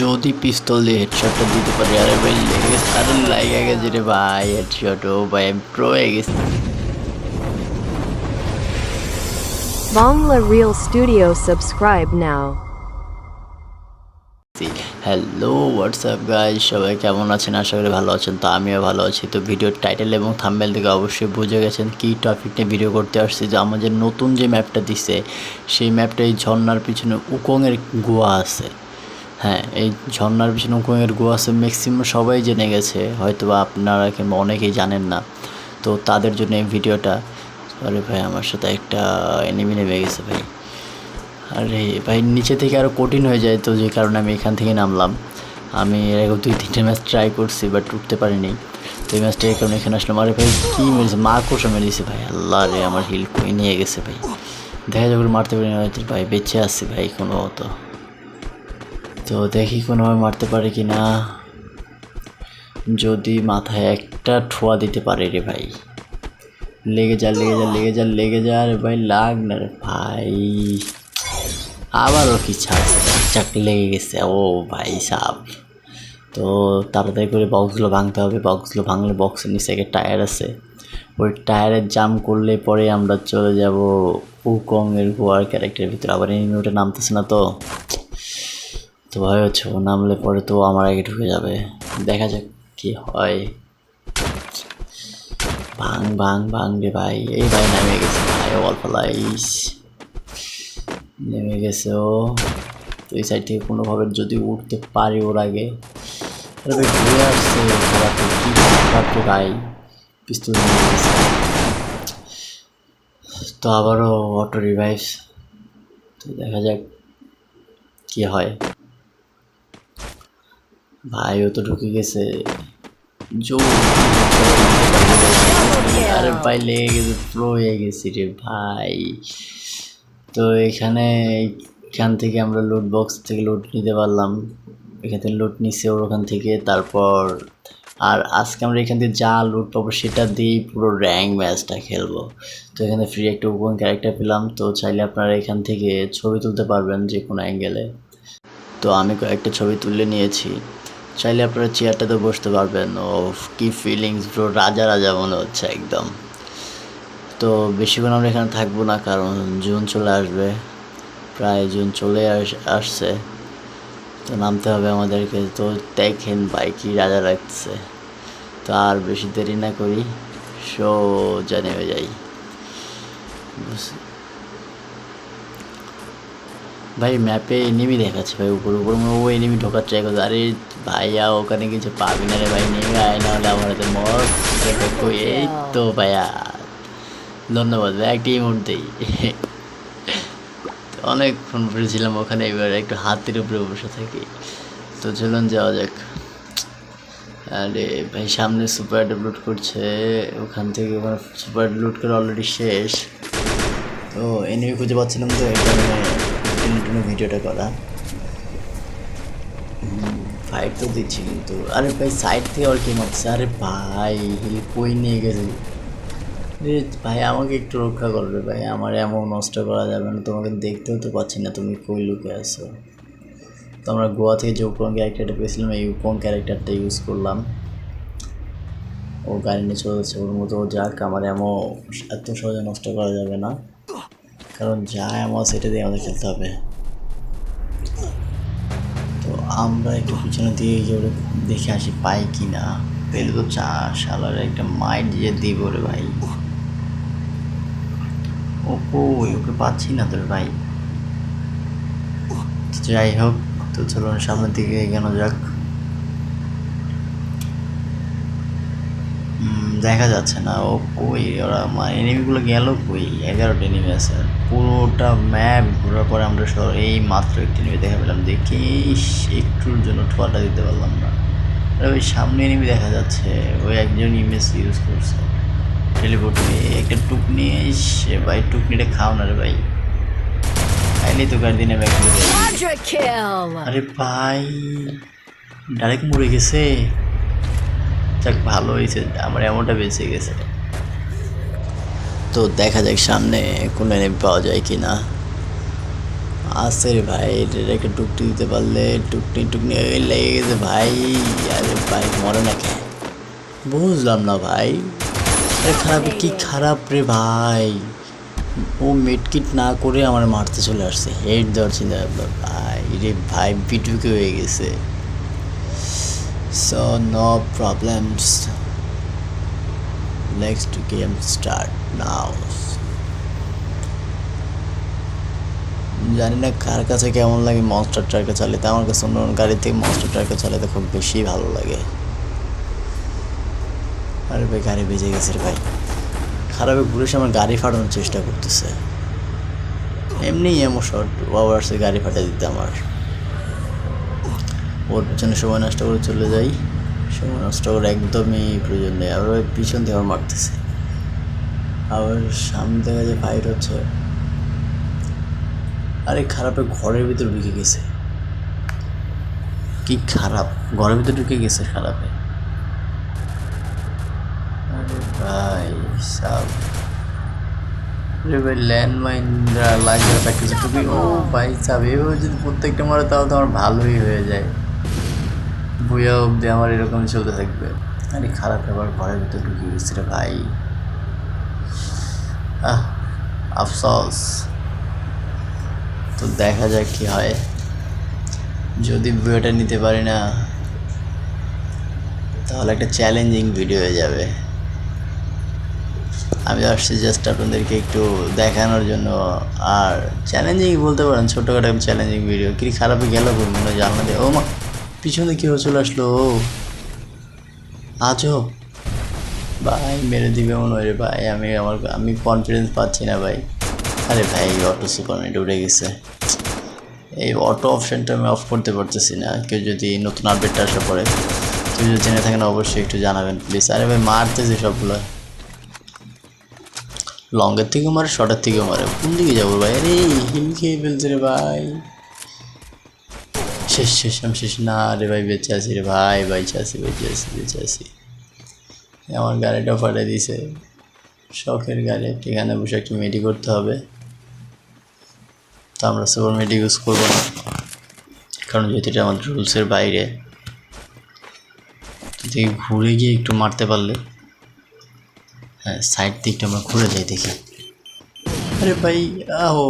যদি পিস্তল দিয়ে হেডশটটা দিতে পারি আরে ভাই লেগে গেছে আরে লাগে গেছে রে ভাই হেডশট ও ভাই আমি প্রো হয়ে গেছি। Bangla Real Studio subscribe now. Hello what's up guys সবাই কেমন আছেন? আশা করি ভালো আছেন। তো আমিও ভালো আছি। তো ভিডিওর টাইটেল এবং থাম্বেল থেকে অবশ্যই বুঝে গেছেন কী টপিক নিয়ে ভিডিও করতে আসছি। যে আমাদের নতুন যে ম্যাপটা দিছে সেই ম্যাপটা এই ঝর্নার পিছনে উকংয়ের গুয়া আছে। হ্যাঁ এই ঝর্নার পিছনে উকংয়ের গুয়া আছে ম্যাক্সিমাম সবাই জেনে গেছে হয়তো বা আপনারা কিংবা অনেকেই জানেন না। তো তাদের জন্য এই ভিডিওটা, আরে ভাই, আমার সাথে একটা এনিমি নেমে গেছে ভাই। আরে ভাই, নিচে থেকে আরও কঠিন হয়ে যায় তো যে কারণে আমি এখান থেকে নামলাম। আমি এর আগে দুই, তিনটে ম্যাচ ট্রাই করছি বাট উঠতে পারিনি। তো এই ম্যাচটা এই এখানে আসলাম। আরে ভাই, কী মেরেছে? মা কোষা মেরেছে ভাই। আল্লাহ রে, আমার হিল নিয়ে গেছে ভাই। দেখা যাবে মারতে পারি না ভাই বেঁচে আসছি ভাই কোনো মতো তো দেখি কোনোভাবে মারতে পারে কি না যদি মাথায় একটা ঠোয়া দিতে পারে রে ভাই। লেগে যা লেগে যা লেগে যা লেগে যা রে ভাই, লাগ না রে ভাই। আবারও কি ছাড়ছে চাক লেগে গেছে। ও ভাই সাপ তো তাড়াতাড়ি করে বক্সগুলো ভাঙতে হবে। বক্সগুলো ভাঙলে বক্সের নিচে একটা টায়ার আছে। ওই টায়ারের জাম করলে পরে আমরা চলে যাব উকং এর গোয়ার ক্যারেক্টারের ভিতরে। আবার ওটা নামতেছে না তো। তো ভয় হচ্ছে, ও নামলে পরে তো আমার আগে ঢুকে যাবে। দেখা যাক কি হয়। ভাং ভাং ভাঙ রে ভাই। এই ভাই নেমে গেছে ভাই অল্প লাইস। নেমে গেছে ও। তো এই সাইড থেকে কোনোভাবে যদি উঠতে পারি ওর আগে। আসছে ভাই পিস্তল তো আবারও অটো রিভাইভ তো দেখা যাক কি হয়। ভাই, ও তো ঢুকে গেছে। আরে ভাই, লেগে গেছে প্রো হয়ে গেছি রে ভাই। তো এখানে এখান থেকে আমরা লুট বক্স থেকে লুট নিতে পারলাম। এখান থেকে লুট নিচ্ছে ওর ওখান থেকে। তারপর আর আজকে আমরা এখান থেকে যা লুট পাবো সেটা দিয়েই পুরো র্যাঙ্ক ম্যাচটা খেলব। তো এখানে ফ্রি একটা উপন ক্যারেক্টার পেলাম। তো চাইলে আপনারা এখান থেকে ছবি তুলতে পারবেন যে কোনো অ্যাঙ্গেলে তো আমি কয়েকটা ছবি তুলে নিয়েছি। চাইলে আপনারা চেয়ারটাতে বসতে পারবেন। ও কি ফিলিংস ব্রো রাজা রাজা মনে হচ্ছে একদম। তো বেশিক্ষণ আমরা এখানে থাকব না, কারণ জুন চলে আসবে। প্রায় জুন চলে আসছে। তো নামতে হবে আমাদেরকে। তো দেখেন বাইকই রাজা রাখছে তো আর বেশি দেরি না করি। সোজা নেমে যাই। ভাই ম্যাপে এনিমি দেখাচ্ছে ভাই উপর উপর ও এনিমি ঢোকার ট্রাই করছে আরে ভাইয়া ওখানে কিছু পাবি না রে ভাই নেমে আয় না হলে আমার হাতে মর। এই তো ভাইয়া ধন্যবাদ ভাই একটি মুহূর্তেই অনেকক্ষণ পড়েছিলাম ওখানে এবার একটু হাতের উপরে বসে থাকি। তো চলুন যাওয়া যাক। আরে ভাই সামনে সুপার ডেভেলপ করছে। ওখান থেকে ওখানে সুপার লুট করে অলরেডি শেষ। তো এনিমি খুঁজে পাচ্ছিলাম তো এই কারণে। টেনে টেনে ভিডিওটা করা। ফাইট তো দিচ্ছি কিন্তু। আরে ভাই সাইড থেকে আর কি মারছে? আরে ভাই কই নিয়ে গেছে? ভাই, আমাকে একটু রক্ষা করবে ভাই। আমার এমন নষ্ট করা যাবে না। তোমাকে দেখতেও তো পাচ্ছি না তুমি কই লুকে আসো তো আমরা গোয়া থেকে যে উপন ক্যারেক্টারটা পেয়েছিলাম। এই উপন ক্যারেক্টারটা ইউজ করলাম? ও গাড়ি নিয়ে চলে যাচ্ছে ওর মতো যাক, আমার এমন এত সহজে নষ্ট করা যাবে না। কারণ যা এমন সেটা দিয়ে আমাদের খেলতে হবে। তো আমরা একটু পিছনে দিয়ে গিয়ে ওরে দেখে আসি পাই কি না। পেলে তো চা শালার একটা মাইট দিয়ে দিব রে ভাই। ও কই ওকে পাচ্ছি না তোর ভাই। যাই হোক, তো চলুন সামনের দিকে এগোনো যাক। দেখা যাচ্ছে না ও কই? ওরা মানে এনিমিগুলো গেল কই? এগারোটা এনিমি আছে। পুরোটা ম্যাপ ঘোরার পরে আমরা সব এই মাত্র একটি এনিমি দেখা পেলাম। দেখি একটুর জন্য ঠোয়াটা দিতে পারলাম না। ওই সামনে এনিমি দেখা যাচ্ছে ওই একজন ইমেজ ইউজ করছে। টেলিপোর্ট নিয়ে একটা টুক নিয়ে সে ভাই টুকনিটা খাও না রে ভাই। খাইলেই তো গাড়ি দিনে ব্যাগ! আরে ভাই ডাইরেক্ট মরে গেছে। যাক, ভালো হয়েছে। আমার এমনটা বেঁচে গেছে। তো দেখা যাক সামনে কোনো এনিমি পাওয়া যায় কি না আসে রে ভাই এটার একটা টুকটি দিতে পারলে টুকনি টুকনি লেগে গেছে ভাই। আরে ভাই, মরে না কেন? বুঝলাম না ভাই। আরে খারাপ, কি খারাপ রে ভাই। ও মেডকিট না করে আমার মারতে চলে আসছে। হেড দেওয়ার চিন্তা। ভাই রে ভাই পিটুকে হয়ে গেছে। So no problems next game start now জানি না কার কাছে কেমন লাগে মনস্টার ট্রাকে চালাতে আমার কাছে অন্য গাড়ি থেকে মনস্টার ট্রাকে চালাতে খুব বেশি ভালো লাগে। আরে ভাই, গাড়ি বেজে গেছে ভাই। খারাপে ঘুরে এসে আমার গাড়ি ফাটানোর চেষ্টা করতেছে। এমনি এমন শর্ট ওভার্সে গাড়ি ফাটিয়ে দিতে আমার। ওর পিছনে সময় নষ্ট করে চলে যাই। সময় নষ্ট করে একদমই প্রয়োজন নেই আবার পিছন দিয়ে আমার মারতেছে। আবার সামনে দেখা যায় ফাইট হচ্ছে আরে খারাপে ঘরের ভিতর ঢুকে গেছে। কি খারাপ? ঘরের ভিতর ঢুকে গেছে খারাপে। আরে ভাই, সাব। আরে ভাই, ল্যান্ডমাইন লাগিয়ে প্র্যাকটিস টুপি ও ভাই, সাব, এভাবে যদি প্রত্যেকটা মারে তাহলে তো আমার ভালোই হয়ে যায়। বইয়া অবধি আমার এরকম চলতে থাকবে। আরে খারাপ আবার ঘরের ভিতর ঢুকে গেছে রে ভাই। আহ, আফসোস। তো দেখা যাক কি হয়। যদি ভিডিওটা নিতে পারি না, তাহলে একটা চ্যালেঞ্জিং ভিডিও হয়ে যাবে। আমি আসছি জাস্ট আপনাদেরকে একটু দেখানোর জন্য। আর চ্যালেঞ্জিং বলতে পারেন, ছোটোখাটো চ্যালেঞ্জিং ভিডিও কি খারাপে গেল কোন মনে জানলা দিয়ে ও মা পিছনে কেউ চলে আসলো আজব ভাই, মেরে দিবে মনে হয় ভাই। আমি আমার, আমি কনফিডেন্স পাচ্ছি না ভাই। আরে ভাই অটো সুপারমেন্ট উঠে গেছে। এই অটো অপশানটা আমি অফ করতে পারতেছি না। কেউ যদি নতুন আপডেটটা আসা পড়ে কেউ যদি জেনে থাকেন অবশ্যই একটু জানাবেন প্লিজ আরে ভাই, মারতেছে সবগুলো। লঙ্গের থেকে মারে শর্টের থেকে মারে। কোন দিকে যাব ভাই? আরে, হিল খেয়ে ফেলছে রে ভাই। শেষ শেষ, আমি শেষ না রে ভাই বেঁচে আছি রে ভাই বেঁচে আছি বেঁচে আছি বেঁচে আছি। আমার গাড়িটা ফাটে দিছে। শখের গাড়ি, এখানে বসে একটু মেডি করতে হবে। তো আমরা সুপার মেডি ইউজ করব না। কারণ যেহেতু এটা আমাদের রুলসের বাইরে। দেখি ঘুরে গিয়ে একটু মারতে পারলে। হ্যাঁ সাইড দিকটা আমরা ঘুরে যাই দেখি। আরে ভাই, আহো